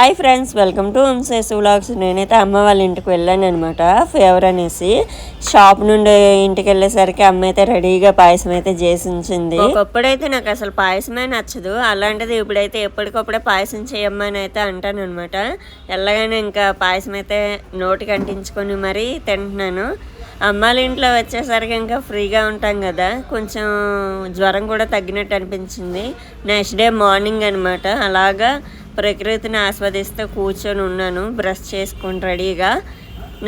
Hi friends welcome to Vamshi's vlogs. నేనైతే అమ్మ వాళ్ళ ఇంటికి వెళ్ళాను అనమాట ఫేవర్ అనేసి. షాప్ నుండి ఇంటికి వెళ్ళేసరికి అమ్మ అయితే రెడీగా పాయసం అయితే చేసి ఉంచింది ఒకప్పుడైతే నాకు అసలు పాయసమే నచ్చదు. అలాంటిది ఇప్పుడైతే ఎప్పటికప్పుడే పాయసం చేయమ్మని అయితే అంటాను అనమాట వెళ్ళగానే ఇంకా పాయసం అయితే నోటికి అంటించుకొని మరీ తింటున్నాను. అమ్మాళ్ళ ఇంట్లో వచ్చేసరికి ఇంకా ఫ్రీగా ఉంటాం కదా. కొంచెం జ్వరం కూడా తగ్గినట్టు అనిపించింది. నెక్స్ట్ డే మార్నింగ్ అనమాట అలాగా ప్రకృతిని ఆస్వాదిస్తూ కూర్చొని ఉన్నాను. బ్రష్ చేసుకొని రెడీగా.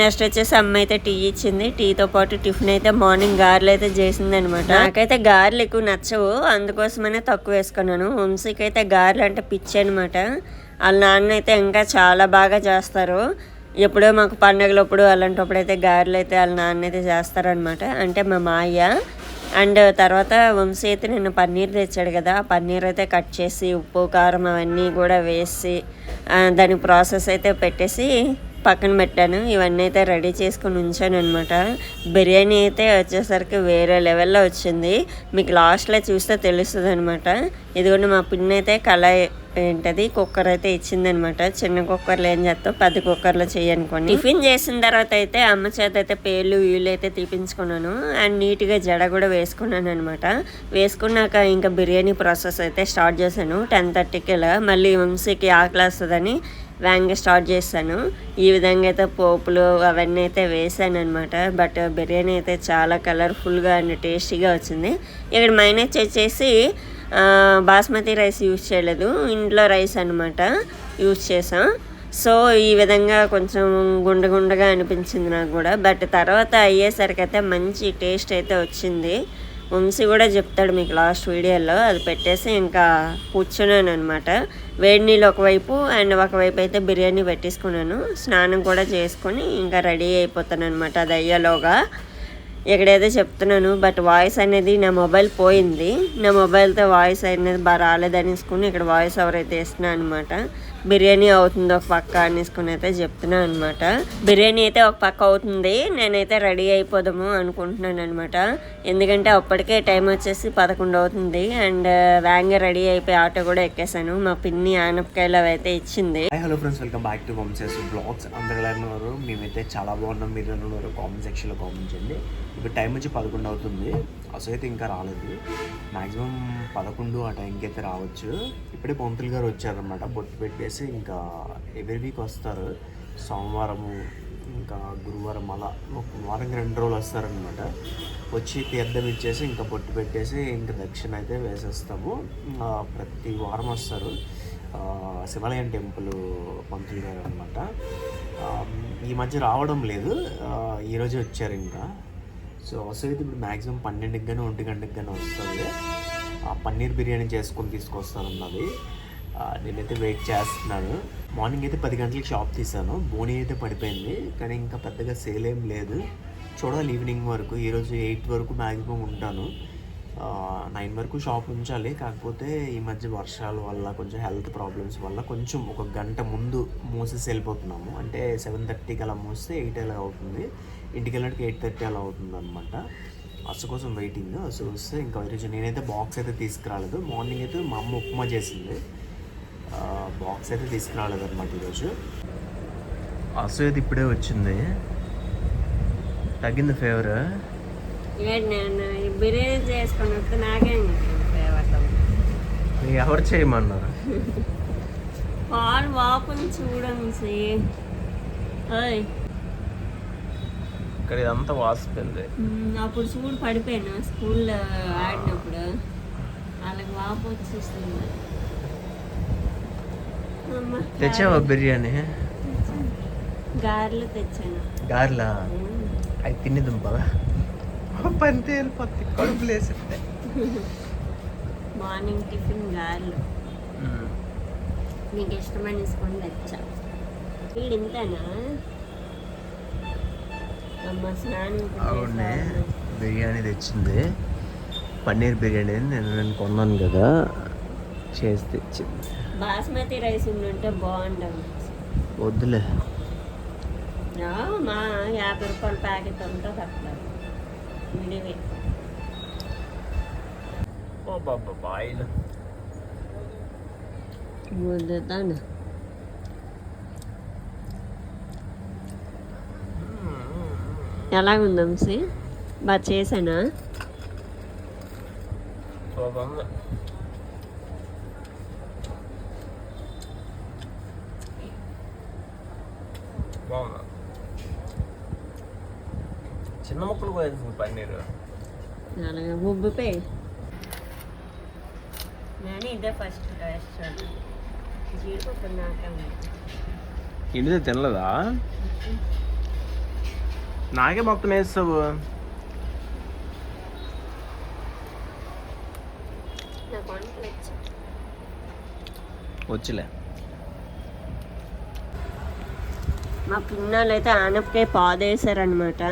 నెక్స్ట్ వచ్చేసి అమ్మ అయితే టీ ఇచ్చింది. టీతో పాటు టిఫిన్ అయితే మార్నింగ్ గారెలు అయితే చేసింది అనమాట నాకైతే గారెలు ఎక్కువ నచ్చవు. అందుకోసమనే తక్కువ వేసుకున్నాను. వంశీకి అయితే గారెలు అంటే పిచ్చి అనమాట. వాళ్ళ నాన్న అయితే ఇంకా చాలా బాగా చేస్తారు. ఎప్పుడో మాకు పండగలప్పుడు అలాంటప్పుడు అయితే గారెలు అయితే వాళ్ళ నాన్న అయితే చేస్తారనమాట. అంటే మా మాయ అండ్ తర్వాత వంశీ అయితే నిన్న పన్నీర్ తెచ్చాడు కదా ఆ పన్నీర్ అయితే కట్ చేసి ఉప్పు కారం అవన్నీ కూడా వేసి దాని ప్రాసెస్ అయితే పెట్టేసి పక్కన పెట్టాను. ఇవన్నీ అయితే రెడీ చేసుకుని ఉంచాను అనమాట బిర్యానీ అయితే వచ్చేసరికి వేరే లెవెల్లో వచ్చింది. మీకు లాస్ట్లో చూస్తే తెలుస్తుంది అనమాట ఇదిగోండి మా పిన్ అయితే కళాయి ఏంటది? కుక్కర్ అయితే ఇచ్చిందనమాట. చిన్న కుక్కర్లో ఏం చేస్తావు? పెద్ద కుక్కర్లో చేయనుకోండి టిఫిన్ చేసిన తర్వాత అయితే అమ్మ చేత అయితే పేర్లు వీళ్ళు అయితే తీపించుకున్నాను. అండ్ నీట్గా జడ కూడా వేసుకున్నాను అనమాట. వేసుకున్నాక ఇంకా బిర్యానీ ప్రాసెస్ అయితే స్టార్ట్ చేశాను. టెన్ థర్టీకి ఇలా మళ్ళీ వంశీకి ఆకలి వస్తుందని వ్యాంగ్ స్టార్ట్ చేశాను. ఈ విధంగా అయితే పోపులు అవన్నీ అయితే వేసాను అనమాట. బట్ బిర్యానీ అయితే చాలా కలర్ఫుల్గా అండ్ టేస్టీగా వచ్చింది. ఇక్కడ మైనస్ వచ్చేసి బాస్మతి రైస్ యూజ్ చేయలేదు. ఇంట్లో రైస్ అనమాట యూజ్ చేసాం సో ఈ విధంగా కొంచెం గుండగుండగా అనిపించింది నాకు కూడా. బట్ తర్వాత అయ్యేసరికి అయితే మంచి టేస్ట్ అయితే వచ్చింది. వంశీ కూడా చెప్తాడు మీకు లాస్ట్ వీడియోలో. అది పెట్టేసి ఇంకా కూర్చున్నాను అనమాట వేడి నీళ్ళు ఒకవైపు అండ్ ఒకవైపు అయితే బిర్యానీ పెట్టేసుకున్నాను. స్నానం కూడా చేసుకొని ఇంకా రెడీ అయిపోతాను అనమాట అది అయ్యేలోగా. ఇక్కడైతే చెప్తున్నాను బట్ వాయిస్ అనేది నా మొబైల్ పోయింది. నా మొబైల్తో వాయిస్ అనేది బాగా రాలేదనేసుకుని ఇక్కడ వాయిస్ ఓవర్ అయితే వేస్తున్నాను అనమాట బిర్యానీ అవుతుంది ఒక పక్క అనేసుకుని అయితే చెప్తున్నాను అనమాట బిర్యానీ అయితే ఒక పక్క అవుతుంది నేనైతే రెడీ అయిపోదాము అనుకుంటున్నాను అనమాట ఎందుకంటే అప్పటికే టైం వచ్చేసి పదకొండు అవుతుంది అండ్ uh, వ్యాంగ రెడీ అయిపోయి ఆటో కూడా ఎక్కేసాను. మా పిన్ని ఆనపకాయలు అవి అయితే ఇచ్చింది. Hello friends welcome back to vlogs అందరూ మేమైతే చాలా బాగున్నాం. మీరు కామెంట్ సెక్షన్లో కామెంట్ చేయండి. ఇప్పుడు టైం వచ్చి పదకొండు అవుతుంది. అసలు అయితే ఇంకా రాలేదు. మ్యాక్సిమం పదకొండు ఆ టైంకి అయితే రావచ్చు. ఇప్పుడే పంతులు గారు వచ్చారనమాట బొట్టు పెట్టేసి ఇంకా ఎవ్రీ వీక్ వస్తారు. సోమవారము ఇంకా గురువారం అలా ఒక వారానికి రెండు రోజులు వస్తారనమాట వచ్చి తీర్థం ఇచ్చేసి ఇంకా బొట్టు పెట్టేసి ఇంకా దక్షిణ అయితే వేసేస్తాము. ప్రతి వారం వస్తారు. శివాలయం టెంపుల్ పంతులు గారు అనమాట ఈ మధ్య రావడం లేదు. ఈరోజే ఈరోజు వచ్చారు ఇంకా. సో అసలు అయితే ఇప్పుడు మ్యాక్సిమం పన్నెండుకి కానీ ఒంటి గంటకి కానీ వస్తుంది. ఆ పన్నీర్ బిర్యానీ చేసుకొని తీసుకొస్తానన్నది. అన్నది నేనైతే వెయిట్ చేస్తున్నాను. మార్నింగ్ అయితే పది గంటలకు షాప్ తీసాను బోనీ అయితే పడిపోయింది. కానీ ఇంకా పెద్దగా సేల్ ఏం లేదు. చూడాలి ఈవినింగ్ వరకు. ఈరోజు ఎయిట్ వరకు మ్యాక్సిమం ఉంటాను. నైన్ వరకు షాప్ ఉంచాలి. కాకపోతే ఈ మధ్య వర్షాల వల్ల కొంచెం హెల్త్ ప్రాబ్లమ్స్ వల్ల కొంచెం ఒక గంట ముందు మూసేసి వెళ్ళిపోతున్నాము. అంటే సెవెన్ థర్టీకి అలా మూస్తే ఎయిట్ అలా అవుతుంది. ఇంటికి వెళ్ళడానికి ఎయిట్ థర్టీ అలా అవుతుంది అనమాట అసు కోసం వెయిటింగ్. అసు వస్తే ఇంకా ఈరోజు నేనైతే బాక్స్ అయితే తీసుకురాలేదు. మార్నింగ్ అయితే మా అమ్మ ఉప్మా చేసింది. బాక్స్ అయితే తీసుకురాలేదు అనమాట ఈరోజు. అసు అయితే ఇప్పుడే వచ్చింది. తగ్గింది ఫేవర్ బిర్యానీ చేసుకొని వస్తే నాకేం ఫేవర్ ఎవరు చేయమన్నారు? పాలు వాపుని చూడండి ఇక్కడ ఇదంతా వాసిపోయింది. అప్పుడు చూడు పడిపోయాను స్కూల్లో ఆడినప్పుడు. వాళ్ళకి వాపు వచ్చేస్తుంది అమ్మ, తెచ్చావా బిర్యానీ? గారెలు తెచ్చాను. గారెలా? అవి తిని దుంపదా పంతే వెళ్ళిపోతుంది మార్నింగ్ టిఫిన్ గారెలు. నీకు ఇష్టమైన తీసుకొని తెచ్చా? వీడు ఇంతేనా? అవునే. బిర్యానీ తెచ్చింది. పన్నీర్ బిర్యానీ నేను నేను కొన్నాను కదా చేసి తెచ్చింది. బాస్మతి రైస్ ఉండుంటే బాగుండవు. వద్దులే. మా యాభై రూపాయల ప్యాకెట్ ఉంటుంది అట్లా విడివి. ఓ బాబా బాయిల్. వద్దుతాను ఎలాగుంది వంశీ? బాగా చేసానా బాగుందా చిన్న ముక్కలు పోయింది పన్నీరు అలాగే నేను ఇదే ఫస్ట్ టేస్ట్ జీడిపప్పు నాకే. ఇంటిదే తినలేదా? నాకే మొత్తం వేస్తావు వచ్చిలే. మా పిన్నలు అయితే ఆనపకాయ పాదేశారనమాట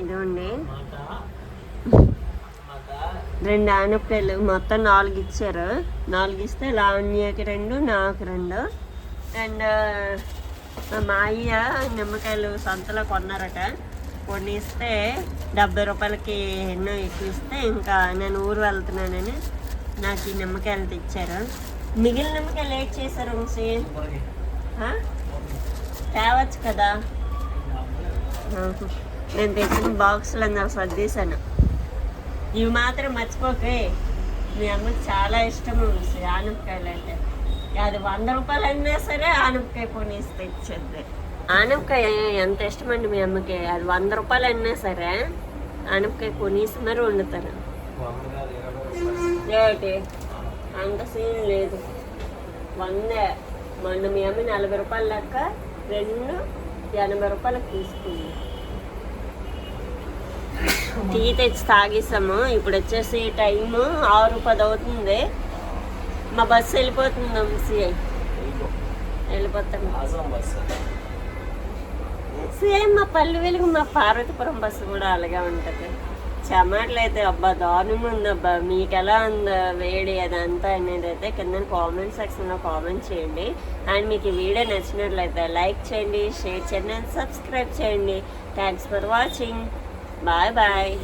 ఇదిగోండి. రెండు ఆనపకాయలు మొత్తం నాలుగు ఇచ్చారు. నాలుగు ఇస్తే లావణ్యకి రెండు నాకు రెండు. అండ్ మా అయ్య నిమ్మకాయలు సంతలో కొన్నారట. కొన్ని ఇస్తే డెబ్బై రూపాయలకి ఎన్నో ఎక్కువ ఇస్తే ఇంకా నేను ఊరు వెళ్తున్నానని నాకు ఈ నిమ్మకాయలు తెచ్చారు. మిగిలిన నిమ్మకాయలు ఏం చేశారు వంశీ? తేవచ్చు కదా. నేను తెచ్చిన బాక్సులు అందరూ సర్దేశాను ఇవి మాత్రం మర్చిపోకే. మీ అమ్మకి చాలా ఇష్టం ఉంది ఆనపకాయలు అంటే అది వంద రూపాయలు అయినా సరే ఆనపకాయ కొనేసి తెచ్చేది ఆనపకాయ ఎంత ఇష్టమండి మీ అమ్మకి? అది వంద రూపాయలు అయినా సరే ఆనపకాయ కొనేసి మరి వండుతారు. ఏంటి? అంత సీన్ లేదు. వందే. మొన్న మీ అమ్మ నలభై రూపాయల లెక్క రెండు ఎనభై రూపాయలకు తీసుకుంది. టీ తెచ్చి తాగేసాము. ఇప్పుడు వచ్చేసి టైము ఆరు పది అవుతుంది. మా బస్సు వెళ్ళిపోతుంది వంశీ. వెళ్ళిపోతాం. సేమ్ మా పల్లె వెలుగు మా పార్వతీపురం బస్సు కూడా అలాగే ఉంటుంది. చెమాటలు అయితే అబ్బా దారుణంగా ఉంది అబ్బా. మీకు ఎలా ఉందో వేడి అదంతా అనేది అయితే కింద కామెంట్ సెక్షన్లో కామెంట్ చేయండి. అండ్ మీకు ఈ వీడియో నచ్చినట్లయితే లైక్ చేయండి షేర్ చేయండి అండ్ సబ్స్క్రైబ్ చేయండి. Thanks for watching bye bye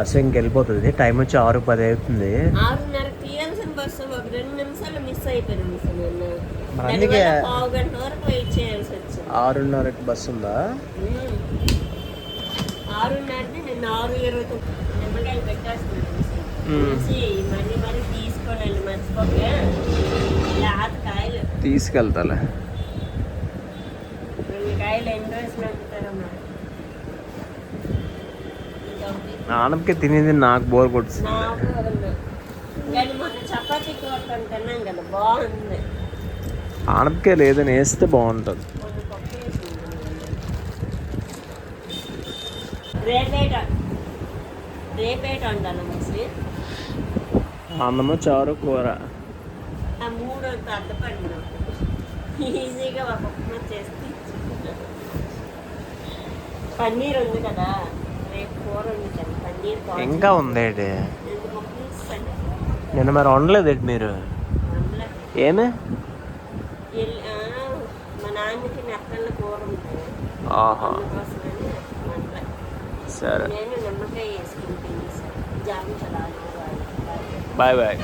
అసలు వెళ్ళిపోతుంది. టైం వచ్చి ఆరు పది అవుతుంది ఆరున్నర తీయాల్సిన బస్సు ఒక రెండు నిమిషాలు మిస్ అయిపోయింది అందుకే- పావు గంట వరకు వెయిట్ చేయాల్సి వచ్చింది. ఆరున్నరకి బస్సు ఉందా? నేను ఆరు ఇరవై నిమ్మకాయలు పెట్టేస్తున్నాను. తీసుకెళ్తాలే. ఇదొకటి. ఆనపకి తినేది నాకు బోర్ కొడుతుంది నాకు ఉంది. కానీ మొన్న చపాతీ కూర తిన్నాం కదా బాగుంది ఆనపకాయ లేదని వేస్తే బాగుంటుంది. అన్నము చారు కూర. ఆ మూడు ఈజీగా ఒక ఉప్మా చేస్తే. పన్నీర్ ఉంది కదా రేపు కూర ఉంది కదా పన్నీర్. ఇంకా ఉందేటి. నిన్న మరి వండలేదేటి మీరు? ఏమి? ఆహా. సరే. Bye bye.